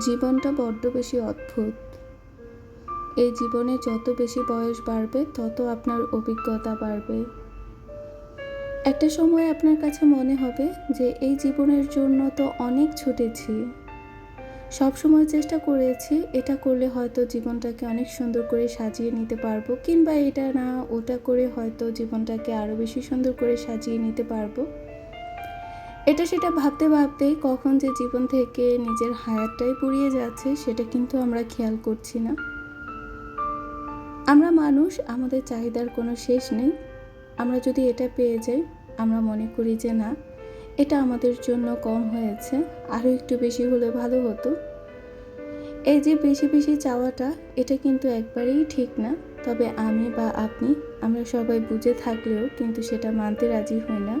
জীবনটা বড্ড বেশি অদ্ভুত। এই জীবনে যত বেশি বয়স বাড়বে, তত আপনার অভিজ্ঞতা বাড়বে। একটা সময় আপনার কাছে মনে হবে যে, এই জীবনের জন্য তো অনেক ছুটেছি। সব সময় চেষ্টা করেছি, এটা করলে হয়তো জীবনটাকে অনেক সুন্দর করে সাজিয়ে নিতে পারব, কিংবা এটা না, ওটা করে হয়তো জীবনটাকে আরও বেশি সুন্দর করে সাজিয়ে নিতে পারব। এটা সেটা ভাবতে ভাবতে কখন যে জীবন থেকে নিজের হায়াতটাই পুড়িয়ে যাচ্ছে, সেটা কিন্তু আমরা খেয়াল করছি না। আমরা মানুষ, আমাদের চাহিদার কোনো শেষ নেই। আমরা যদি এটা পেয়ে যাই, আমরা মনে করি যে না, এটা আমাদের জন্য কম হয়েছে, আরও একটু বেশি হলে ভালো হতো। এই যে বেশি বেশি চাওয়াটা, এটা কিন্তু একবারেই ঠিক না। তবে আমি বা আপনি, আমরা সবাই বুঝে থাকলেও কিন্তু সেটা মানতে রাজি হই না।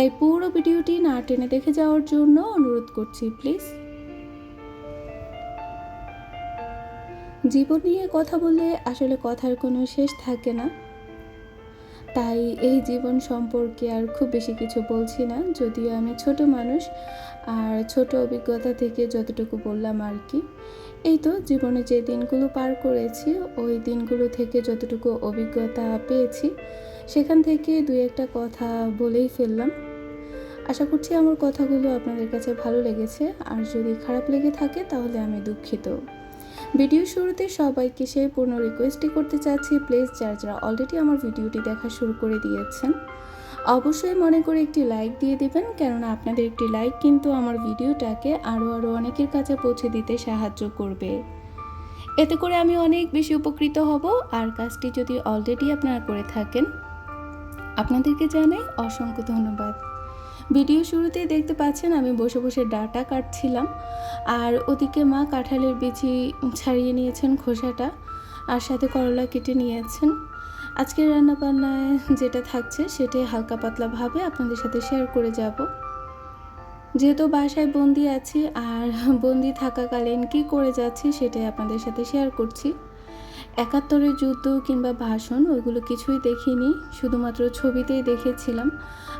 তাই পুরো ভিডিওটি না টেনে দেখে যাওয়ার জন্য অনুরোধ করছি, প্লিজ। জীবন নিয়ে কথা বললে আসলে কথার কোনো শেষ থাকে না। তাই এই জীবন সম্পর্কে আর খুব বেশি কিছু বলছি না, যদিও আমি ছোট মানুষ আর ছোট অভিজ্ঞতা থেকে যতটুকু বললাম আর কি। এই তো জীবনে যে দিনগুলো পার করেছি, ওই দিনগুলো থেকে যতটুকু অভিজ্ঞতা পেয়েছি, সেখান থেকে দুই একটা কথা বলেই ফেললাম। আশা করছি আমার কথাগুলো আপনাদের কাছে ভালো লেগেছে। আর যদি খারাপ লেগে থাকে, তাহলে আমি দুঃখিত। ভিডিও শুরুতে সবাইকে সেই পূর্ণ রিকোয়েস্টই করতে চাচ্ছি প্লিজ যারা যারা অলরেডি আমার ভিডিওটি দেখা শুরু করে দিয়েছেন, অবশ্যই মনে করে একটি লাইক দিয়ে দেবেন। কেননা আপনাদের একটি লাইক কিন্তু আমার ভিডিওটাকে আরও আরও অনেকের কাছে পৌঁছে দিতে সাহায্য করবে। এতে করে আমি অনেক বেশি উপকৃত হব। আর কাজটি যদি অলরেডি আপনারা করে থাকেন, আপনাদেরকে জানাই অসংখ্য ধন্যবাদ। ভিডিও শুরুতেই দেখতে পাচ্ছেন আমি বসে বসে ডাটা কাটছিলাম। আর ওদিকে মা কাঁঠালের বিচি ছাড়িয়ে নিয়েছেন খোসাটা আর সাথে করলা কেটে নিয়েছেন। আজকের রান্নাবান্নায় যেটা থাকছে সেটাই হালকা পাতলাভাবে আপনাদের সাথে শেয়ার করে যাব। যেহেতু বাসায় বন্দি আছি আর বন্দি থাকাকালীন কি করে যাচ্ছি সেটাই আপনাদের সাথে শেয়ার করছি। একাত্তরের যুদ্ধ কিংবা ভাষণ ওইগুলো কিছুই দেখিনি, শুধুমাত্র ছবিতেই দেখেছিলাম।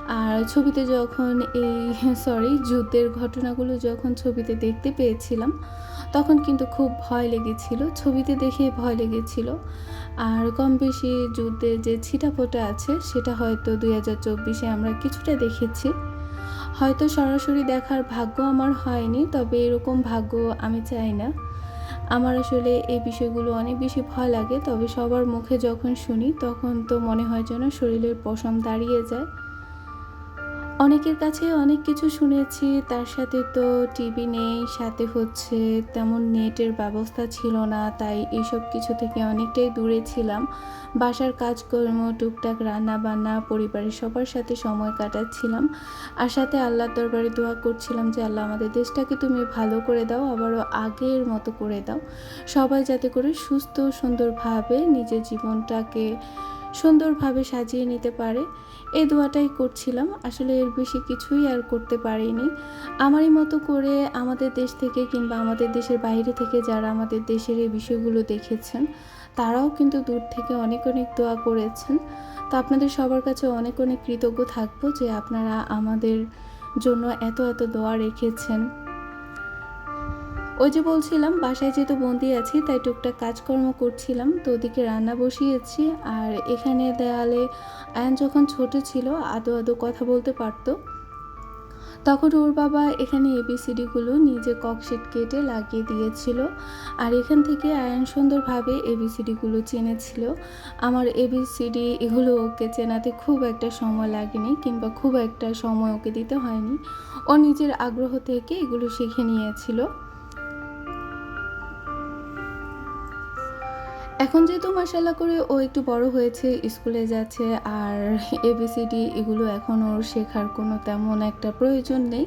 আর ছবিতে যখন এই সরি যুদ্ধের ঘটনাগুলো যখন ছবিতে দেখতে পেয়েছিলাম, তখন কিন্তু খুব ভয় লেগেছিল, ছবিতে দেখে ভয় লেগেছিল। আর কম বেশি যুদ্ধের যে ছিটাফোটা আছে, সেটা হয়তো দুই হাজার চব্বিশে আমরা কিছুটা দেখেছি। হয়তো সরাসরি দেখার ভাগ্য আমার হয়নি, তবে এরকম ভাগ্য আমি চাই না। আমার আসলে এই বিষয়গুলো অনেক বেশি ভয় লাগে, তবে সবার মুখে যখন শুনি, তখন তো মনে হয় যেন শরীরের পশম দাঁড়িয়ে যায়। অনেকের কাছে অনেক কিছু শুনেছি, তার সাথে তো টিভি নেই, সাথে হচ্ছে তেমন নেটের ব্যবস্থা ছিল না, তাই এইসব কিছু থেকে অনেকটাই দূরে ছিলাম। বাসার কাজকর্ম, টুকটাক রান্না বান্না পরিবারের সবার সাথে সময় কাটাচ্ছিলাম। আর সাথে আল্লাহর দরবারে দোয়া করছিলাম যে, আল্লাহ, আমাদের দেশটাকে তুমি ভালো করে দাও, আবারও আগের মতো করে দাও। সবাই যাতে করে সুস্থ, সুন্দরভাবে নিজের জীবনটাকে সুন্দরভাবে সাজিয়ে নিতে পারে। এই দোয়াটাই করছিলাম। আসলে এর বেশি কিছুই আর করতে পারিনি। আমারই মতো করে আমাদের দেশ থেকে কিংবা আমাদের দেশের বাইরে থেকে যারা আমাদের দেশের এই বিষয়গুলো দেখেছেন, তারাও কিন্তু দূর থেকে অনেক অনেক দোয়া করেছেন। তো আপনাদের সবার কাছে অনেক অনেক কৃতজ্ঞ থাকব যে আপনারা আমাদের জন্য এত এত দোয়া রেখেছেন। ওই যে বলছিলাম, বাসায় যেহেতু বন্দি আছি, তাই টুকটাক কাজকর্ম করছিলাম। তো ওদিকে রান্না বসিয়েছি, আর এখানে দেয়ালে আয়ন যখন ছোট ছিল, আদো আদো কথা বলতে পারতো। তখন ওর বাবা এখানে এবিসিডিগুলো নিজে ককশিট কেটে লাগিয়ে দিয়েছিল, আর এখান থেকে আয়ন সুন্দরভাবে এবিসিডিগুলো চিনেছিল। আমার এবিসিডি এগুলো ওকে চেনাতে খুব একটা সময় লাগেনি, কিংবা খুব একটা সময় ওকে দিতে হয়নি। ও নিজের আগ্রহ থেকে এগুলো শিখে নিয়েছিল। এখন যেহেতু মার্শাল্লাহ করে ও একটু বড় হয়েছে, স্কুলে যাচ্ছে আর এবিসিডি এগুলো এখন ওর শেখার কোনো তেমন একটা প্রয়োজন নেই।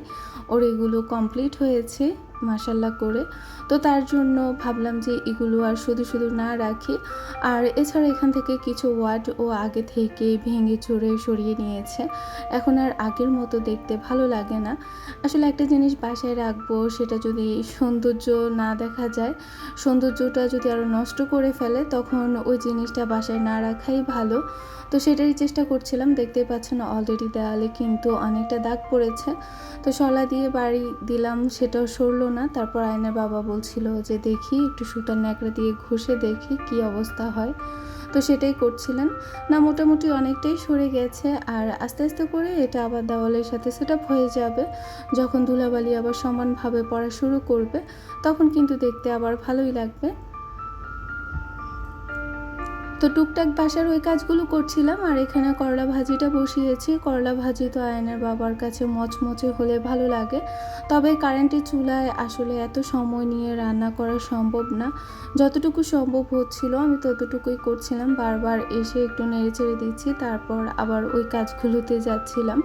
ওর এগুলো কমপ্লিট হয়েছে। মাসাল্লা করে। তো তার জন্য ভাবলাম যে এগুলো আর শুধু শুধু না রাখি। আর এছাড়া এখান থেকে কিছু ওয়ার্ড ও আগে থেকে ভেঙে চড়ে সরিয়ে নিয়েছে। এখন আর আগের মতো দেখতে ভালো লাগে না। আসলে একটা জিনিস বাসায় রাখব, সেটা যদি সৌন্দর্য না দেখা যায়, সৌন্দর্যটা যদি আরও নষ্ট করে ফেলে, তখন ওই জিনিসটা বাসায় না রাখাই ভালো। তো সেটারই চেষ্টা করছিলাম দেখতে পাচ্ছেন অলরেডি দেওয়ালে কিন্তু অনেকটা দাগ পড়েছে। তো শলা দিয়ে বাড়ি দিলাম, সেটাও সরলো না। তারপর আয়নার বাবা বলছিল যে, দেখি, একটু সুতার ন্যাকড়া দিয়ে ঘষে দেখি কি অবস্থা হয়। তো সেটাই করছিলেন। না, মোটামুটি অনেকটাই সরে গেছে আর আস্তে আস্তে করে এটা আবার দেওয়ালের সাথে সেট আপ হয়ে যাবে। যখন ধুলাবালি আবার সমানভাবে পড়া শুরু করবে, তখন কিন্তু দেখতে আবার ভালোই লাগবে। তো টুকটাক বাসার ওই কাজগুলো করছিলাম আর এখানে করলা ভাজিটা বসিয়েছি। করলা ভাজি তো আয়নের বাবার কাছে মচমচে হলে ভালো লাগে। তবে কারেন্টের চুলায় আসলে এত সময় নিয়ে রান্না করা সম্ভব না। যতটুকু সম্ভব হচ্ছিল আমি ততটুকুই করছিলাম। বারবার এসে একটু নেড়ে চেড়ে দিচ্ছি, তারপর আবার ওই কাজগুলোতে যাচ্ছিলাম।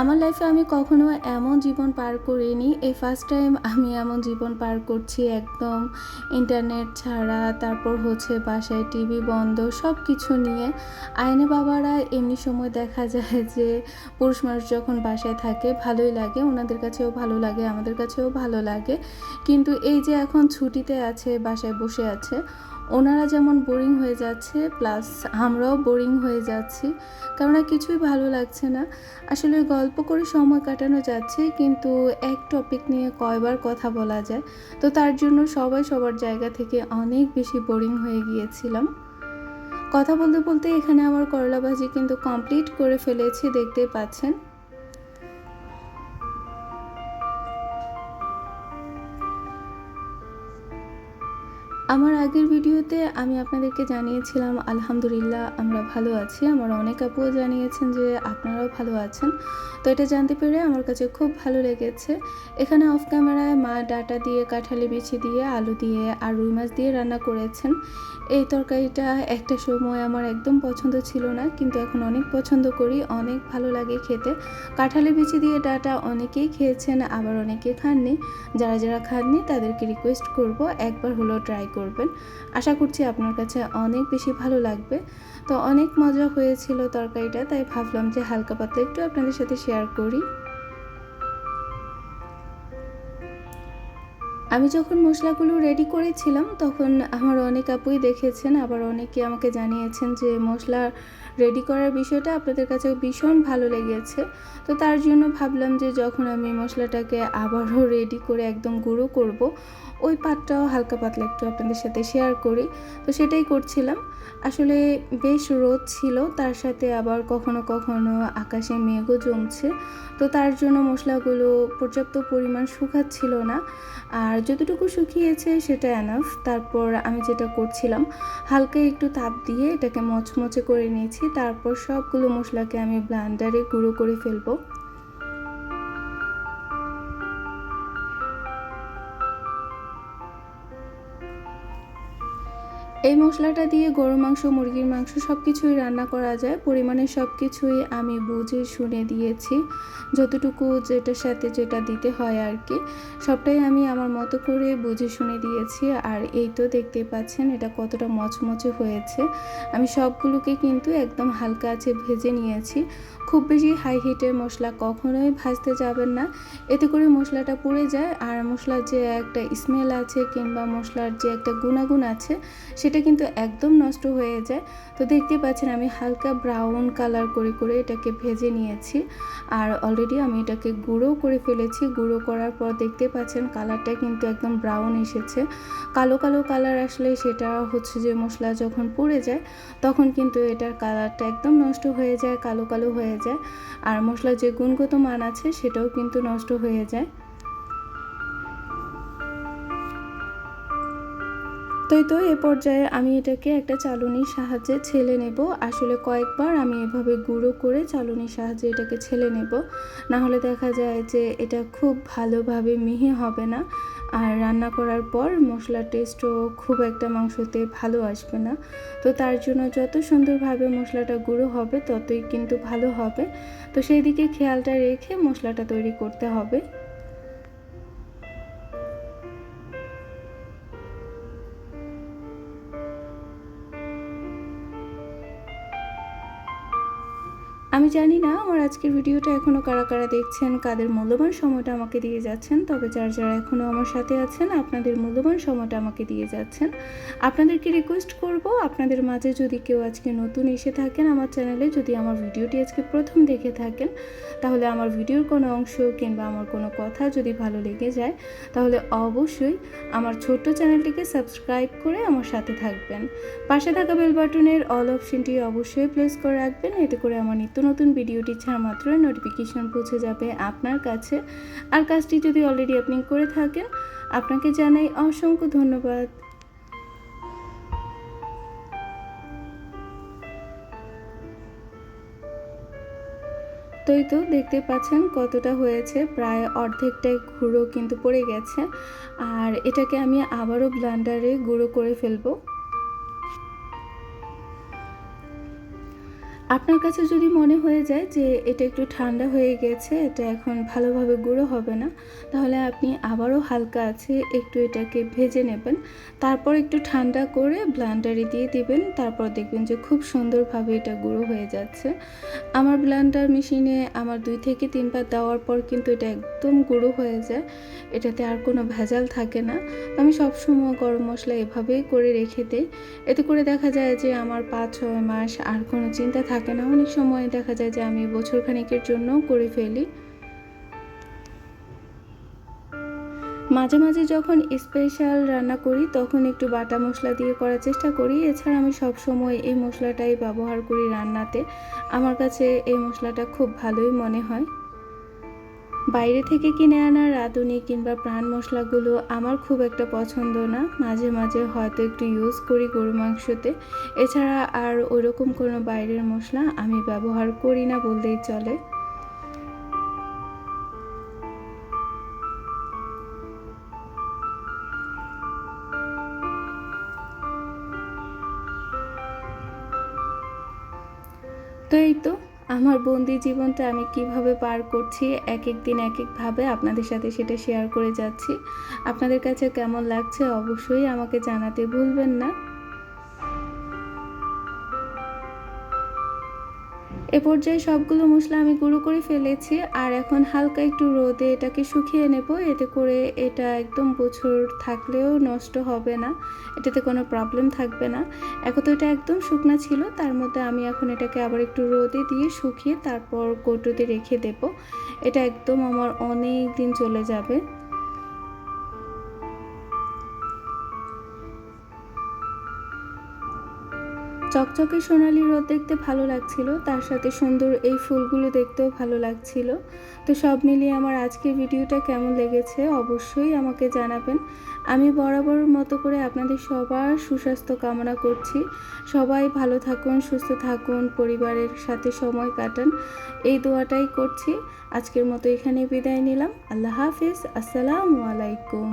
আমার লাইফে আমি কখনো এমন জীবন পার করিনি। এই ফার্স্ট টাইম আমি এমন জীবন পার করছি একদম ইন্টারনেট ছাড়া, তারপর হচ্ছে বাসায় টিভি বন্ধ সব কিছু নিয়ে। আইনে বাবারা এমনি সময় দেখা যায় যে পুরুষ মানুষ যখন বাসায় থাকে, ভালোই লাগে, ওনাদের কাছেও ভালো লাগে, আমাদের কাছেও ভালো লাগে। কিন্তু এই যে এখন ছুটিতে আছে, বাসায় বসে আছে ওনারা যেমন বোরিং হয়ে যাচ্ছে প্লাস আমরাও বোরিং হয়ে যাচ্ছি। কেননা কিছুই ভালো লাগছে না। আসলে গল্প করে সময় কাটানো যাচ্ছে, কিন্তু এক টপিক নিয়ে কয়বার কথা বলা যায়। তো তার জন্য সবাই সবার জায়গা থেকে অনেক বেশি বোরিং হয়ে গিয়েছিলাম। কথা বলতে বলতে এখানে আমার করলা ভাজি কিন্তু কমপ্লিট করে ফেলেছি, দেখতেই পাচ্ছেন। আমার আগের ভিডিওতে আমি আপনাদেরকে জানিয়েছিলাম, আলহামদুলিল্লাহ, আমরা ভালো আছি। আমার অনেক আপুও জানিয়েছেন যে, আপনারাও ভালো আছেন? তো এটা জানতে পেরে আমার কাছে খুব ভালো লেগেছে। এখানে অফ ক্যামেরায় মা ডাটা দিয়ে, কাঁঠালি বিছি দিয়ে, আলু দিয়ে আর রুই মাছ দিয়ে রান্না করেছেন। এই তরকারিটা একটা সময় আমার একদম পছন্দ ছিল না, কিন্তু এখন অনেক পছন্দ করি, অনেক ভালো লাগে খেতে। কাঁঠালি বিচি দিয়ে ডাটা অনেকেই খেয়েছেন, আবার অনেকে খাননি। যারা যারা খাননি, তাদেরকে রিকোয়েস্ট করব, একবার হলো ট্রাই করবেন। আশা করছি আপনার কাছে অনেক বেশি ভালো লাগবে। তো অনেক মজা হয়েছিল তরকারিটা, তাই ভাবলাম যে হালকা পাতলা একটু আপনাদের সাথে শেয়ার করি। আমি যখন মশলাগুলো রেডি করেছিলাম, তখন আমার অনেক আপুই দেখেছেন, আবার অনেকে আমাকে জানিয়েছেন যে মশলা রেডি করার বিষয়টা আপনাদের কাছে ভীষণ ভালো লেগেছে। তো তার জন্য ভাবলাম যে যখন আমি মশলাটাকে আবারও রেডি করে একদম গুঁড়ো করব, ওই পাটটাও হালকা পাতলা একটু আপনাদের সাথে শেয়ার করি। তো সেটাই করছিলাম। আসলে বেশ রোদ ছিল, তার সাথে আবার কখনো কখনো আকাশে মেঘও জমছে। তো তার জন্য মশলাগুলো পর্যাপ্ত পরিমাণ শুকাচ্ছিল না। আর যতটুকু শুকিয়েছে সেটা এনাফ তারপর আমি যেটা করছিলাম, হালকা একটু তাপ দিয়ে এটাকে মচমচে করে নিয়েছি। তারপর সবগুলো মশলাকে আমি ব্লান্ডারে গুঁড়ো করে ফেলব। এই মশলাটা দিয়ে গরু মাংস, মুরগির মাংস সব কিছুই রান্না করা যায়। পরিমাণে সব কিছুই আমি বুঝে শুনে দিয়েছি। যতটুকু যেটার সাথে যেটা দিতে হয় আর কি। সবটাই আমি আমার মতো করে বুঝে শুনে দিয়েছি আর এই তো দেখতে পাচ্ছেন এটা কতটা মচমচে হয়েছে। আমি সবগুলোকে কিন্তু একদম হালকা আছে ভেজে নিয়েছি। খুব বেশি হাই হিটের মশলা কখনোই ভাজতে যাবেন না। এতে করে মশলাটা পুড়ে যায়। আর মশলার যে একটা স্মেল আছে কিংবা মশলার যে একটা গুণাগুণ আছে, সেটা কিন্তু একদম নষ্ট হয়ে যায়। তো দেখতে পাচ্ছেন আমি হালকা ব্রাউন কালার করে করে এটাকে ভেজে নিয়েছি। আর অলরেডি আমি এটাকে গুঁড়ো করে ফেলেছি। গুঁড়ো করার পর দেখতে পাচ্ছেন কালারটা কিন্তু একদম ব্রাউন এসেছে। কালো কালো কালার আসলে সেটা হচ্ছে যে মশলা যখন পুড়ে যায়, তখন কিন্তু এটার কালারটা একদম নষ্ট হয়ে যায়, কালো কালো হয়ে যায়। আর মশলার যে গুণগত মান আছে, সেটাও কিন্তু নষ্ট হয়ে যায়। তো তো, এ পর্যায়ে আমি এটাকে একটা চালনির সাহায্যে ছেলে নেব। আসলে কয়েকবার আমি এভাবে গুঁড়ো করে চালনির সাহায্যে এটাকে ছেলে নেব। না হলে দেখা যায় যে এটা খুব ভালোভাবে মিহি হবে না। আর রান্না করার পর মশলার টেস্টও খুব একটা মাংসতে ভালো আসবে না। তো তার জন্য যত সুন্দরভাবে মশলাটা গুঁড়ো হবে, ততই কিন্তু ভালো হবে। তো সেই দিকে খেয়ালটা রেখে মশলাটা তৈরি করতে হবে। আমি জানি না আমার আজকের ভিডিওটা এখনও কারা কারা দেখছেন, কাদের মূল্যবান সময়টা আমাকে দিয়ে যাচ্ছেন, তবে যারা যারা এখনও আমার সাথে আছেন, আপনাদের মূল্যবান সময়টা আমাকে দিয়ে যাচ্ছেন। আপনাদেরকে রিকোয়েস্ট করব, আপনাদের মাঝে যদি কেউ আজকে নতুন এসে থাকেন আমার চ্যানেলে, যদি আমার ভিডিওটি আজকে প্রথম দেখে থাকেন, তাহলে আমার ভিডিওর কোনো অংশ কিংবা আমার কোনো কথা যদি ভালো লেগে যায়, তাহলে অবশ্যই আমার ছোট্ট চ্যানেলটিকে সাবস্ক্রাইব করে আমার সাথে থাকবেন। পাশে থাকা বেল বাটনের অল অপশনটি অবশ্যই প্লেস করে রাখবেন, এতে করে আমার নিত্য নতুন ভিডিওটি ছাড়া মাত্র নোটিফিকেশন পৌঁছে যাবে আপনার কাছে। আর কাজটি যদি অলরেডি আপনি করে থাকেন, আপনাকে জানাই অসংখ্য ধন্যবাদ। তো তো দেখতে পাচ্ছেন কতটা হয়েছে, প্রায় অর্ধেকটাই গুঁড়ো কিন্তু পড়ে গেছে। আর এটাকে আমি আবারও ব্লান্ডারে গুঁড়ো করে ফেলব। আপনার কাছে যদি মনে হয়ে যায় যে এটা একটু ঠান্ডা হয়ে গেছে, এটা এখন ভালোভাবে গুঁড়ো হবে না, তাহলে আপনি আবারও হালকা আছে একটু এটাকে ভেজে নেবেন। তারপর একটু ঠান্ডা করে ব্লান্ডারে দিয়ে দিবেন, তারপর দেখবেন যে খুব সুন্দরভাবে এটা গুঁড়ো হয়ে যাচ্ছে। আমার ব্লান্ডার মেশিনে আমার দুই থেকে তিনবার দেওয়ার পর কিন্তু এটা একদম গুঁড়ো হয়ে যায়, এটাতে আর কোনো ভেজাল থাকে না। আমি সবসময় গরম মশলা এভাবেই করে রেখে দিই। এতে করে দেখা যায় যে আমার পাঁচ ছয় মাস আর কোনো চিন্তা থাকে থাকে না। অনেক সময় দেখা যায় যে আমি বছর খানিকের জন্য করে ফেলি। মাঝে মাঝে যখন স্পেশাল রান্না করি, তখন একটু বাটা মশলা দিয়ে করার চেষ্টা করি। এছাড়া আমি সব সময় এই মশলাটাই ব্যবহার করি রান্নাতে। আমার কাছে এই মশলাটা খুব ভালোই মনে হয়। বাইরে থেকে কিনে আনা রাঁধুনি কিংবা প্রাণ মশলাগুলো আমার খুব একটা পছন্দ না। মাঝে মাঝে হয়তো একটু ইউজ করি গরু মাংসতে। এছাড়া আর ওরকম কোনো বাইরের মশলা আমি ব্যবহার করি না বললেই চলে। তো এই তো আমার বন্দি জীবনটা আমি কীভাবে পার করছি এক এক দিন এক একভাবে আপনাদের সাথে সেটা শেয়ার করে যাচ্ছি। আপনাদের কাছে কেমন লাগছে অবশ্যই আমাকে জানাতে ভুলবেন না। এ পর্যায়ে সবগুলো মশলা আমি গুঁড়ো করে ফেলেছি, আর এখন হালকা একটু রোদে এটাকে শুকিয়ে নেব। এতে করে এটা একদম বছর থাকলেও নষ্ট হবে না, এটাতে কোনো প্রবলেম থাকবে না। এখন তো এটা একদম শুকনা ছিল, তার মধ্যে আমি এখন এটাকে আবার একটু রোদে দিয়ে শুকিয়ে তারপর কৌটোতে রেখে দেব। এটা একদম আমার অনেক দিন চলে যাবে। চকচকে সোনালি রোদ দেখতে ভালো লাগছিল, তার সাথে সুন্দর এই ফুলগুলো দেখতেও ভালো লাগছিল। তো সব মিলিয়ে আমার আজকের ভিডিওটা কেমন লেগেছে অবশ্যই আমাকে জানাবেন। আমি বরাবর মতো করে আপনাদের সবার সুস্বাস্থ্য কামনা করছি। সবাই ভালো থাকুন, সুস্থ থাকুন, পরিবারের সাথে সময় কাটান। এই দোয়াটাই করছি। আজকের মতো এখানে বিদায় নিলাম। আল্লাহ হাফিজ। আসসালামু আলাইকুম।